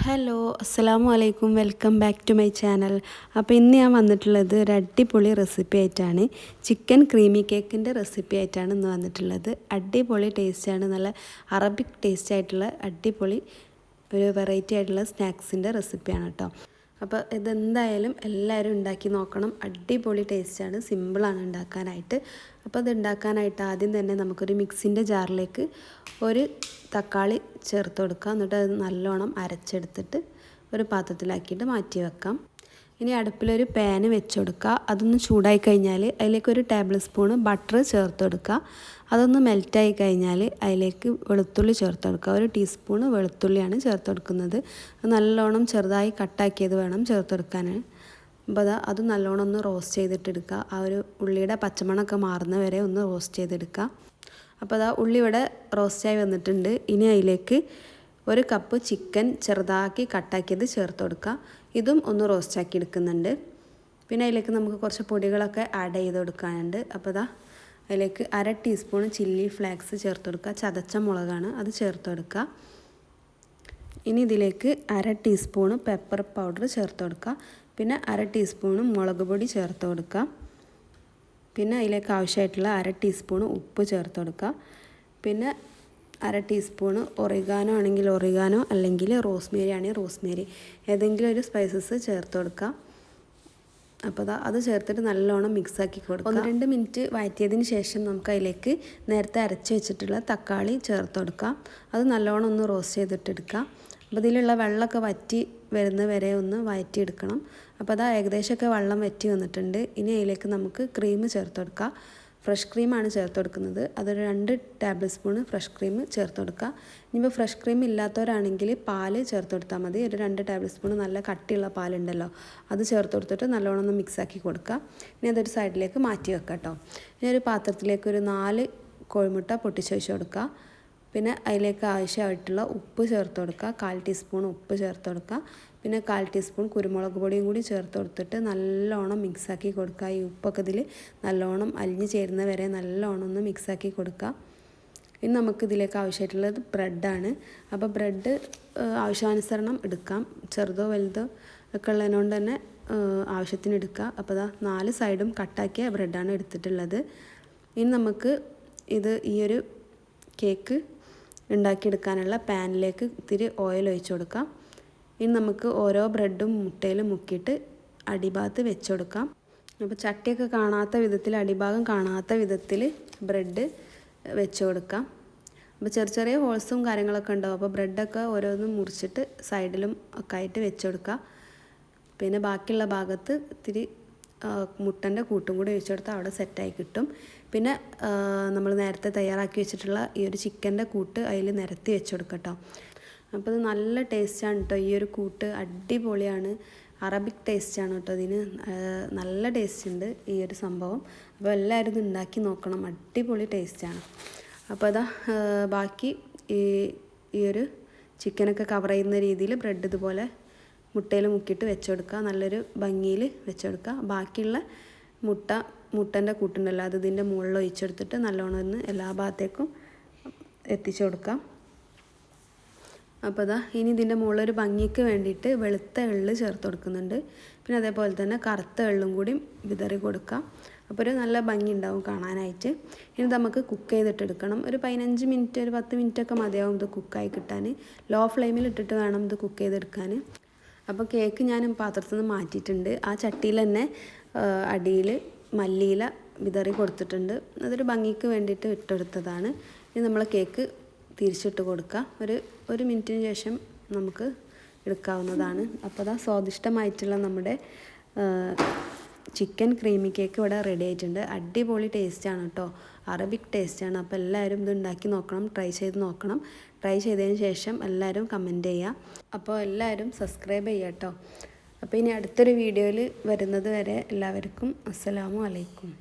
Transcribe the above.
Hello അസ്സലാമു അലൈക്കും welcome back to my channel. അപ്പോൾ ഇന്ന് ഞാൻ വന്നിട്ടുള്ളത് ഒരു അടിപൊളി റെസിപ്പി ആയിട്ടാണ്. ചിക്കൻ ക്രീമി കേക്കിന്റെ റെസിപ്പി ആയിട്ടാണ് ഇന്ന് വന്നിട്ടുള്ളത്. അടിപൊളി ടേസ്റ്റാണ്. നല്ല അറബിക് ടേസ്റ്റ് ആയിട്ടുള്ള അടിപൊളി ഒരു വെറൈറ്റി ആയിട്ടുള്ള സ്നാക്സിന്റെ റെസിപ്പിയാണ് കേട്ടോ. അപ്പോൾ ഇതെന്തായാലും എല്ലാവരും ഉണ്ടാക്കി നോക്കണം. അടിപൊളി ടേസ്റ്റാണ്. സിമ്പിളാണ് ഉണ്ടാക്കാനായിട്ട്. അപ്പോൾ അത് ഉണ്ടാക്കാനായിട്ട് ആദ്യം തന്നെ നമുക്കൊരു മിക്സിന്റെ ജാറിലേക്ക് ഒരു തക്കാളി ചേർത്ത് കൊടുക്കാം എന്നിട്ട് അത് നല്ലോണം അരച്ചെടുത്തിട്ട് ഒരു പാത്രത്തിലാക്കിയിട്ട് മാറ്റി വെക്കാം. ഇനി അടുപ്പിലൊരു പാന് വെച്ച് കൊടുക്കുക. അതൊന്ന് ചൂടായി കഴിഞ്ഞാൽ അതിലേക്ക് ഒരു ടേബിൾ സ്പൂണ് ബട്ടർ ചേർത്ത് കൊടുക്കുക. അതൊന്ന് മെൽറ്റായി കഴിഞ്ഞാൽ അതിലേക്ക് വെളുത്തുള്ളി ചേർത്ത് കൊടുക്കുക. ഒരു ടീസ്പൂണ് വെളുത്തുള്ളിയാണ് ചേർത്ത് കൊടുക്കുന്നത്. നല്ലോണം ചെറുതായി കട്ടാക്കിയത് വേണം ചേർത്ത് കൊടുക്കാൻ അപ്പോൾ അതാ അത് നല്ലോണം ഒന്ന് റോസ്റ്റ് ചെയ്തിട്ടെടുക്കുക. ആ ഒരു ഉള്ളിയുടെ പച്ചമണമൊക്കെ മാറുന്ന വരെ ഒന്ന് റോസ്റ്റ് ചെയ്തെടുക്കുക. അപ്പോൾ അതാ ഉള്ളി ഇവിടെ റോസ്റ്റായി വന്നിട്ടുണ്ട്. ഇനി അതിലേക്ക് ഒരു കപ്പ് ചിക്കൻ ചെറുതാക്കി കട്ടാക്കിയത് ചേർത്ത് കൊടുക്കുക. ഇതും ഒന്ന് റോസ്റ്റാക്കി എടുക്കുന്നുണ്ട്. പിന്നെ അതിലേക്ക് നമുക്ക് കുറച്ച് പൊടികളൊക്കെ ആഡ് ചെയ്ത് കൊടുക്കാനുണ്ട്. അപ്പോൾ ഇതാ അതിലേക്ക് അര ടീസ്പൂൺ ചില്ലി ഫ്ലേക്സ് ചേർത്ത് കൊടുക്കുക. ചതച്ച മുളകാണ് അത് ചേർത്ത് കൊടുക്കുക. ഇനി ഇതിലേക്ക് അര ടീസ്പൂൺ പെപ്പർ പൗഡർ ചേർത്ത് കൊടുക്കുക. പിന്നെ അര ടീസ്പൂണ് മുളക് പൊടി ചേർത്ത് കൊടുക്കാം. പിന്നെ അതിലേക്ക് ആവശ്യമായിട്ടുള്ള അര ടീസ്പൂൺ ഉപ്പ് ചേർത്ത് കൊടുക്കുക പിന്നെ അര ടീസ്പൂണ് ഒറിഗാനോ ആണെങ്കിൽ ഒറിഗാനോ അല്ലെങ്കിൽ റോസ്മേരി ആണെങ്കിൽ റോസ്മേരി ഏതെങ്കിലും ഒരു സ്പൈസസ് ചേർത്ത് കൊടുക്കുക അപ്പോൾ അതാ ചേർത്തിട്ട് നല്ലോണം മിക്സാക്കി കൊടുക്കുക ഒന്ന് രണ്ട് മിനിറ്റ് വഴറ്റിയതിന് ശേഷം നമുക്ക് അതിലേക്ക് നേരത്തെ അരച്ച് വെച്ചിട്ടുള്ള തക്കാളി ചേർത്ത് കൊടുക്കാം. അത് നല്ലോണം ഒന്ന് റോസ്റ്റ് ചെയ്തിട്ടെടുക്കാം അപ്പോൾ ഇതിലുള്ള വെള്ളമൊക്കെ വറ്റി വരുന്ന വരെ ഒന്ന് വഴറ്റിയെടുക്കണം അപ്പോൾ അതാ ഏകദേശമൊക്കെ വെള്ളം വറ്റി വന്നിട്ടുണ്ട്. ഇനി അതിലേക്ക് നമുക്ക് ക്രീം ചേർത്ത് കൊടുക്കാം ഫ്രഷ് ക്രീമാണ് ചേർത്ത് കൊടുക്കുന്നത് അതൊരു രണ്ട് ടേബിൾ സ്പൂണ് ഫ്രഷ് ക്രീം ചേർത്ത് കൊടുക്കുക ഇനിയിപ്പോൾ ഫ്രഷ് ക്രീം ഇല്ലാത്തവരാണെങ്കിൽ പാൽ ചേർത്ത് കൊടുത്താൽ മതി. ഒരു രണ്ട് ടേബിൾ സ്പൂൺ നല്ല കട്ടിയുള്ള പാലുണ്ടല്ലോ അത് ചേർത്ത് കൊടുത്തിട്ട് നല്ലോണം ഒന്ന് മിക്സാക്കി കൊടുക്കുക ഇനി അതൊരു സൈഡിലേക്ക് മാറ്റി വെക്കാം കേട്ടോ ഇനി ഒരു പാത്രത്തിലേക്ക് ഒരു നാല് കോഴിമുട്ട പൊട്ടിച്ചൊഴിച്ച് കൊടുക്കുക പിന്നെ അതിലേക്ക് ആവശ്യമായിട്ടുള്ള ഉപ്പ് ചേർത്ത് കൊടുക്കുക. കാൽ ടീസ്പൂൺ ഉപ്പ് ചേർത്ത് കൊടുക്കുക. പിന്നെ കാൽ ടീസ്പൂൺ കുരുമുളക് പൊടിയും കൂടി ചേർത്ത് കൊടുത്തിട്ട് നല്ലോണം മിക്സാക്കി കൊടുക്കുക. ഈ ഉപ്പൊക്കെ ഇതിൽ നല്ലോണം അലിഞ്ഞു ചേരുന്ന വരെ നല്ലോണം ഒന്ന് മിക്സാക്കി കൊടുക്കുക. ഇനി നമുക്ക് ഇതിലേക്ക് ആവശ്യമായിട്ടുള്ളത് ബ്രെഡാണ് അപ്പോൾ ബ്രെഡ് ആവശ്യാനുസരണം എടുക്കാം. ചെറുതോ വലുതോ ഒക്കെ ഉള്ളതിനോണ്ട് തന്നെ ആവശ്യത്തിന് എടുക്കുക. അപ്പോൾ അതാ നാല് സൈഡും കട്ടാക്കിയ ബ്രെഡാണ് എടുത്തിട്ടുള്ളത്. ഇനി നമുക്ക് ഇത് ഈയൊരു കേക്ക് ഉണ്ടാക്കിയെടുക്കാനുള്ള പാനിലേക്ക് ഇത്തിരി ഓയിൽ ഒഴിച്ചു കൊടുക്കാം. ഇനി നമുക്ക് ഓരോ ബ്രെഡും മുട്ടയിലും മുക്കിയിട്ട് അടിഭാഗത്ത് വെച്ച് കൊടുക്കാം. അപ്പോൾ ചട്ടിയൊക്കെ കാണാത്ത വിധത്തിൽ അടിഭാഗം കാണാത്ത വിധത്തിൽ ബ്രെഡ് വെച്ച് കൊടുക്കാം. അപ്പോൾ ചെറിയ ചെറിയ ഹോൾസും കാര്യങ്ങളൊക്കെ ഉണ്ടാവും. അപ്പോൾ ബ്രെഡൊക്കെ ഓരോന്നും മുറിച്ചിട്ട് സൈഡിലും ഒക്കെ ആയിട്ട് വെച്ച് കൊടുക്കുക പിന്നെ ബാക്കിയുള്ള ഭാഗത്ത് ഇത്തിരി മുട്ടന്റെ കൂട്ടും കൂടി ഒഴിച്ചു അവിടെ സെറ്റായി കിട്ടും. പിന്നെ നമ്മൾ നേരത്തെ തയ്യാറാക്കി വെച്ചിട്ടുള്ള ഈ ഒരു ചിക്കന്റെ കൂട്ട് അതിൽ നിരത്തി വെച്ച് കൊടുക്കട്ടോ അപ്പോൾ ഇത് നല്ല ടേസ്റ്റാണ് കേട്ടോ. ഈ ഒരു കൂട്ട് അടിപൊളിയാണ്. അറബിക് ടേസ്റ്റാണ് കേട്ടോ ഇതിന്. നല്ല ടേസ്റ്റ് ഉണ്ട് ഈ ഒരു സംഭവം. അപ്പോൾ എല്ലാവരും ഇത് ഉണ്ടാക്കി നോക്കണം. അടിപൊളി ടേസ്റ്റാണ്. അപ്പോൾ അതാ ബാക്കി ഈ ഈ ഒരു ചിക്കനൊക്കെ കവർ ചെയ്യുന്ന രീതിയിൽ ബ്രെഡ് ഇതുപോലെ മുട്ടയിൽ മുക്കിയിട്ട് വെച്ചെടുക്കുക. നല്ലൊരു ഭംഗിയിൽ വെച്ചെടുക്കുക. ബാക്കിയുള്ള മുട്ട മുട്ടന്റെ കൂട്ടുണ്ടല്ലോ അത് ഇതിന്റെ മുകളിൽ ഒഴിച്ചെടുത്തിട്ട് നല്ലോണം ഒന്ന് എല്ലാ ഭാഗത്തേക്കും എത്തിച്ചു കൊടുക്കാം. അപ്പോൾ അതാ ഇനി ഇതിന്റെ മുകളിലൊരു ഭംഗിക്ക് വേണ്ടിയിട്ട് വെളുത്ത എള്ള് ചേർത്ത് കൊടുക്കുന്നുണ്ട്. പിന്നെ അതേപോലെ തന്നെ കറുത്ത എള്ളും കൂടി വിതറി കൊടുക്കാം. അപ്പോൾ ഒരു നല്ല ഭംഗി ഉണ്ടാവും കാണാനായിട്ട്. ഇനി നമുക്ക് കുക്ക് ചെയ്തിട്ടെടുക്കണം ഒരു പതിനഞ്ച് മിനിറ്റ് ഒരു പത്ത് മിനിറ്റൊക്കെ മതിയാവും ഇത് കുക്കായി കിട്ടാൻ ലോ ഫ്ലെയിമിൽ ഇട്ടിട്ട് വേണം ഇത് കുക്ക് ചെയ്തെടുക്കാൻ അപ്പോൾ കേക്ക് ഞാൻ പാത്രത്തിൽ നിന്ന് മാറ്റിയിട്ടുണ്ട്. ആ ചട്ടിയിൽ തന്നെ അടിയിൽ മല്ലിയില വിതറി കൊടുത്തിട്ടുണ്ട്. അതൊരു ഭംഗിക്ക് വേണ്ടിയിട്ട് ഇട്ടെടുത്തതാണ്. ഇനി നമ്മൾ കേക്ക് തിരിച്ചിട്ട് കൊടുക്കുക ഒരു ഒരു മിനിറ്റിന് ശേഷം നമുക്ക് എടുക്കാവുന്നതാണ്. അപ്പോൾ അതാ സ്വാദിഷ്ടമായിട്ടുള്ള നമ്മുടെ ചിക്കൻ ക്രീമി കേക്ക് ഇവിടെ റെഡി ആയിട്ടുണ്ട്. അടിപൊളി ടേസ്റ്റാണ് കേട്ടോ അറബിക് ടേസ്റ്റാണ് അപ്പോൾ എല്ലാവരും ഇത് ഉണ്ടാക്കി നോക്കണം ട്രൈ ചെയ്ത് നോക്കണം. ട്രൈ ചെയ്തതിന് ശേഷം എല്ലാവരും കമന്റ് ചെയ്യുക അപ്പോൾ എല്ലാവരും സബ്സ്ക്രൈബ് ചെയ്യുക കേട്ടോ അപ്പോൾ ഇനി അടുത്തൊരു വീഡിയോയിൽ വരുന്നത് വരെ എല്ലാവർക്കും അസ്സലാമു അലൈക്കും.